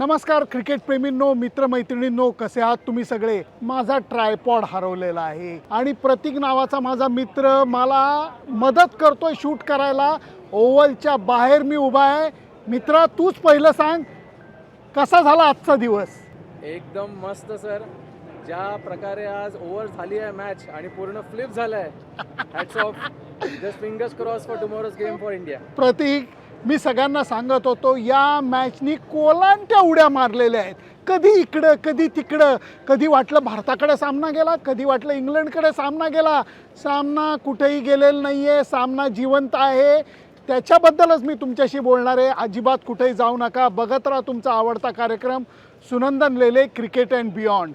नमस्कार क्रिकेट प्रेमींनो मित्रमैत्रिणींनो कसे आहात तुम्ही सगळे? माझा ट्रायपॉड हरवलेला आहे. आणि प्रतीक नावाचा माझा मित्र मला मदत करतोय शूट करायला. ओव्हलच्या बाहेर मी उभा आहे. मित्रा तूच पहिलं सांग. कसा झाला आजचा दिवस? एकदम मस्त सर. ज्या प्रकारे आज ओव्हर झाली आहे मॅच आणि पूर्ण फ्लिप झालाय hats off just fingers cross for tomorrow's game for India Pratik मी सगळ्यांना सांगत होतो या मॅचनी कोलांट्या उड्या मारलेल्या आहेत. कधी इकडं कधी तिकडं कधी वाटलं भारताकडे सामना गेला कधी वाटलं इंग्लंडकडे सामना गेला. सामना कुठेही गेलेला नाही आहे सामना जिवंत आहे. त्याच्याबद्दलच मी तुमच्याशी बोलणार आहे. अजिबात कुठेही जाऊ नका. बघत राहा तुमचा आवडता कार्यक्रम Sunandan Lele cricket and beyond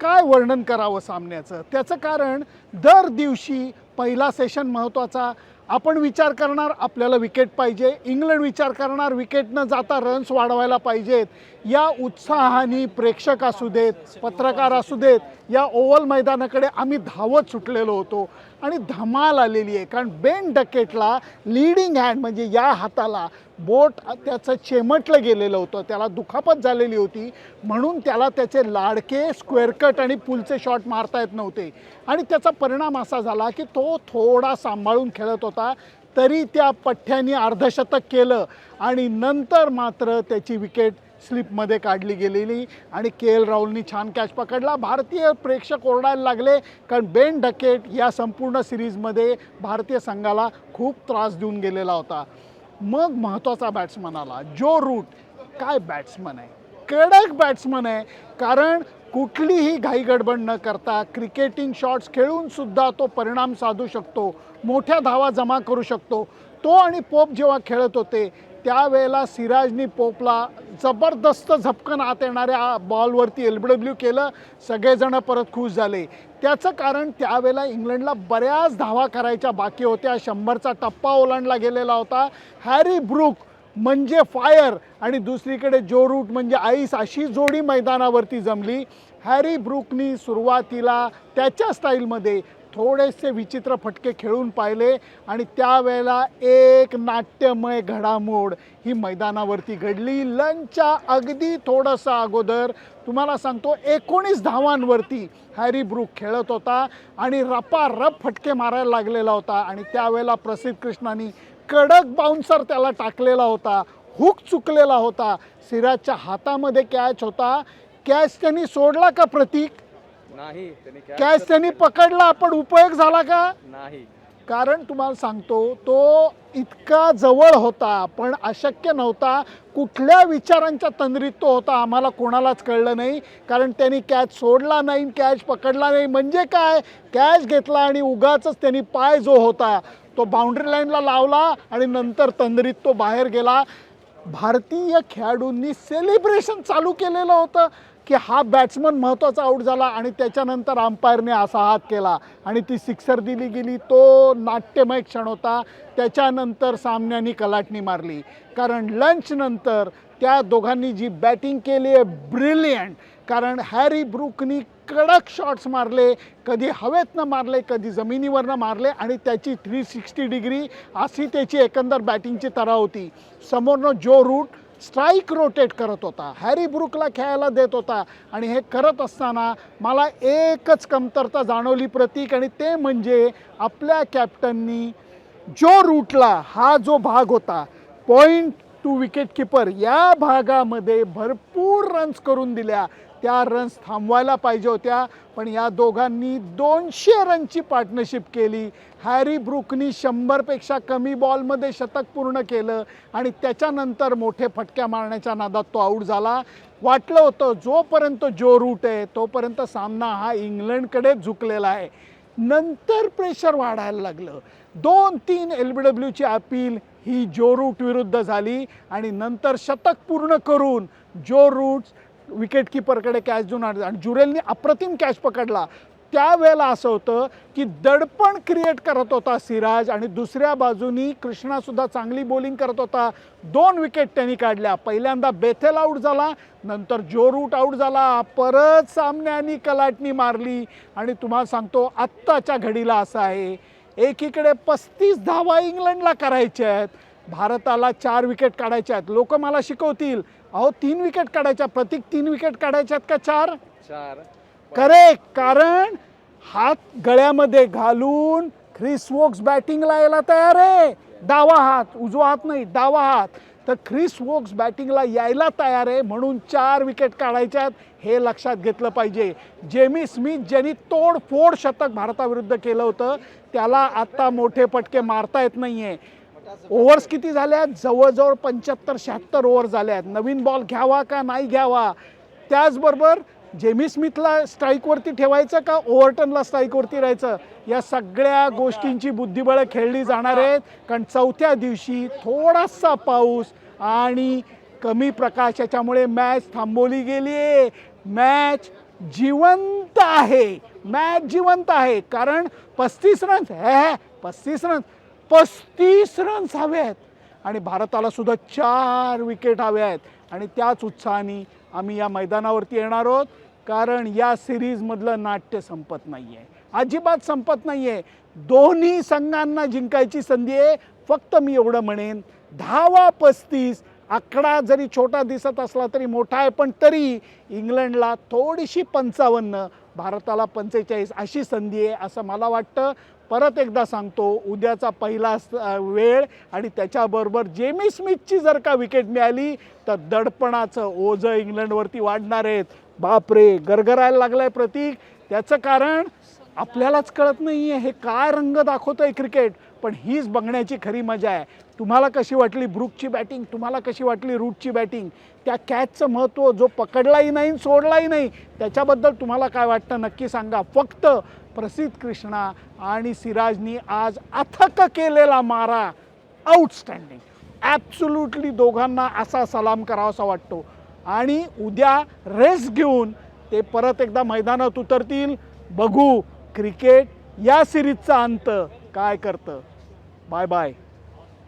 काय वर्णन करावं सामन्याचं? त्याचं कारण दर दिवशी पहिला सेशन महत्त्वाचा आपण विचार करणार आपल्याला विकेट पाहिजे. इंग्लंड विचार करणार विकेट न जाता रन्स वाढवायला पाहिजेत. या उत्साहाने प्रेक्षक असू देत पत्रकार असू देत या ओव्हल मैदानाकडे आम्ही धावत सुटलेलो होतो. आणि धमाल आलेली आहे. कारण बेन डकेटला लीडिंग हँड म्हणजे या हाताला बोट त्याचं चेमटलं गेलेलं होतं. त्याला दुखापत झालेली होती. म्हणून त्याला त्याचे लाडके स्क्वेअर कट आणि पुलचे शॉट मारता येत नव्हते. आणि त्याचा परिणाम असा झाला की तो थोडा सांभाळून खेळत होता. तरी त्या पठ्ठ्याने अर्धशतक केलं. आणि नंतर मात्र त्याची विकेट स्लिपमध्ये काढली गेलेली आणि के एल राहुलनी छान कॅच पकडला. भारतीय प्रेक्षक ओरडायला लागले कारण बेन डकेट या संपूर्ण सिरीजमध्ये भारतीय संघाला खूप त्रास देऊन गेलेला होता. मग महत्त्वाचा बॅट्समन आला. जो रूट काय बॅट्समन आहे? कडक बॅट्समन आहे. कारण कुठलीही घाईगडबड न करता क्रिकेटिंग शॉट्स खेळूनसुद्धा तो परिणाम साधू शकतो. मोठ्या धावा जमा करू शकतो. तो आणि पोप जेव्हा खेळत होते त्यावेळेला सिराजनी पोपला जबरदस्त झपकन आत येणाऱ्या बॉलवरती एल बी डब्ल्यू केलं. सगळेजणं परत खुश झाले. त्याचं कारण त्यावेळेला इंग्लंडला बऱ्याच धावा करायच्या बाकी होत्या. शंभरचा टप्पा ओलांडला गेलेला होता. हॅरी ब्रुक म्हणजे फायर आणि दुसरीकडे जो रूट म्हणजे आईस अशी जोडी मैदानावरती जमली. हॅरी ब्रुकनी सुरुवातीला त्याच्या स्टाईलमध्ये थोडेसे विचित्र फटके खेळून पाहिले आणि त्यावेळेला एक नाट्यमय घडामोड ही मैदानावरती घडली. लंचच्या अगदी थोडंसं अगोदर तुम्हाला सांगतो एकोणीस धावांवरती हॅरी ब्रुक खेळत होता आणि रपारप फटके मारायला लागलेला होता आणि त्यावेळेला प्रसिद्ध कृष्णानी कडक बाउन्सर त्याला टाकलेला होता हुक चुकलेला होता सिराजच्या हातामध्ये कॅच होता. कॅच त्यांनी सोडला का प्रतीक? नाही. तर त्यांनी पकडली. पकडला पण उपयोग झाला का? नाही. कारण तुम्हाला सांगतो तो इतका जवळ होता पण अशक्य नव्हता. कुठल्या विचारांच्या तंद्रीत तो होता आम्हाला कोणालाच कळलं नाही. कारण त्यांनी कॅच सोडला नाही कॅच पकडला नाही. म्हणजे काय? कॅच घेतला आणि उगाच त्यांनी पाय जो होता तो बाउंड्री लाईनला लावला आणि नंतर तंद्रीत तो बाहेर गेला. भारतीय खेळाडूंनी सेलिब्रेशन चालू केलेलं होतं. की हा बॅट्समन महत्त्वाचा आऊट झाला आणि त्याच्यानंतर अंपायरने असा हात केला. आणि ती सिक्सर दिली गेली. तो नाट्यमय क्षण होता. त्याच्यानंतर सामन्यानी कलाटणी मारली. कारण लंचनंतर त्या दोघांनी जी बॅटिंग केली आहे ब्रिलियंट कारण हॅरी ब्रुकनी कडक शॉट्स मारले. कधी हवेतनं मारले कधी जमिनीवरनं मारले आणि त्याची थ्री सिक्स्टी डिग्री अशी त्याची एकंदर बॅटिंगची तरा होती. समोरनं जो रूट स्ट्राईक रोटेट करत होता. हॅरी ब्रुकला खेळायला देत होता. आणि हे करत असताना मला एकच कमतरता जाणवली प्रतीक आणि ते म्हणजे आपल्या कॅप्टननी जो रूटला हा जो भाग होता पॉईंट टू विकेट किपर या भागामध्ये भरपूर रन्स करून दिल्या. त्या रन्स थांबवायला पाहिजे होत्या. पण या दोघांनी दोनशे रनची पार्टनरशिप केली. हॅरी ब्रुकनी शंभरपेक्षा कमी बॉलमध्ये शतक पूर्ण केलं आणि त्याच्यानंतर मोठे फटक्या मारण्याच्या नादात तो आऊट झाला. वाटलं होतं जोपर्यंत जो रूट आहे तोपर्यंत सामना हा इंग्लंडकडे झुकलेला आहे. नंतर प्रेशर वाढायला लागलं. दोन तीन एल बी डब्ल्यूची अपील ही जो रूट विरुद्ध झाली आणि नंतर शतक पूर्ण करून जो रूट विकेट किपरकडे कॅच देऊन आणला आणि जुरेलनी अप्रतिम कॅच पकडला. त्यावेळेला असं होतं की दडपण क्रिएट करत होता सिराज आणि दुसऱ्या बाजूनी कृष्णासुद्धा चांगली बॉलिंग करत होता. दोन विकेट त्यांनी काढल्या. पहिल्यांदा बेथेल आऊट झाला नंतर जो रूट आऊट झाला. परत सामन्यानी कलाटणी मारली. आणि तुम्हाला सांगतो आत्ताच्या घडीला असं आहे. एकीकडे पस्तीस धावा इंग्लंडला करायच्या आहेत. भारताला चार विकेट काढायच्या आहेत. लोक मला शिकवतील. अहो तीन विकेट काढायच्या. प्रतीक तीन विकेट काढायच्यात का चार? चार. करेक्ट कारण हात गळ्यामध्ये घालून ख्रिस वोक्स बॅटिंगला यायला तयार आहे. डावा हात उजवा हात नाही डावा हात. तर ख्रिस वोक्स बॅटिंगला यायला तयार आहे म्हणून चार विकेट काढायच्यात हे लक्षात घेतलं पाहिजे. जेमी स्मिथ ज्यांनी तोडफोड शतक भारताविरुद्ध केलं होतं त्याला आत्ता मोठे पटके मारता येत नाही आहे ओव्हर्स किती झाल्या जवळजवळ पंच्याहत्तर शहात्तर ओव्हर झाल्या आहेत नवीन बॉल घ्यावा का नाही घ्यावा? त्याचबरोबर जेमी स्मिथला स्ट्राईकवरती ठेवायचं का ओव्हरटनला स्ट्राईकवरती राहायचं? या सगळ्या गोष्टींची बुद्धिबळं खेळली जाणार आहेत. कारण चौथ्या दिवशी थोडासा पाऊस आणि कमी प्रकाश याच्यामुळे मॅच थांबवली गेली आहे. मॅच जिवंत आहे. मॅच जिवंत आहे. कारण पस्तीस रन्स हे पस्तीस रन्स पस्तीस रन्स हवे आहेत. आणि भारताला सुद्धा चार विकेट हवे आहेत. आणि त्याच उत्साहाने आम्ही या मैदानावरती येणार आहोत. कारण या सिरीजमधलं नाट्य संपत नाही आहे अजिबात संपत नाही आहे दोन्ही संघांना जिंकायची संधी आहे. फक्त मी एवढं म्हणेन दहावा पस्तीस आकडा जरी छोटा दिसत असला तरी मोठा आहे पण तरी इंग्लंडला थोडीशी पंचावन्न भारताला पंचेचाळीस अशी संधी आहे असं मला वाटतं. परत एकदा सांगतो उद्याचा पहिला वेळ आणि त्याच्याबरोबर जेमी स्मिथची जर का विकेट मिळाली तर दडपणाचं ओझं इंग्लंडवरती वाढणार आहेत. बापरे गरगरायला लागलाय प्रतीक. त्याचं कारण आपल्यालाच कळत नाही आहे हे काय रंग दाखवतं आहे क्रिकेट? पण हीच बघण्याची खरी मजा आहे. तुम्हाला कशी वाटली ब्रुकची बॅटिंग? तुम्हाला कशी वाटली रूटची बॅटिंग? त्या कॅचचं महत्त्व जो पकडलाही नाही सोडलाही नाही त्याच्याबद्दल तुम्हाला काय वाटतं नक्की सांगा. फक्त प्रसिद्ध कृष्णा आणि सिराजनी आज अथक केलेला मारा. आउटस्टँडिंग ॲब्सुल्युटली दोघांना असा सलाम करावासा वाटतो. आणि उद्या रेस घेऊन ते परत एकदा मैदानात उतरतील. बघू क्रिकेट या सिरीजचा अंत काय करतं? Bye bye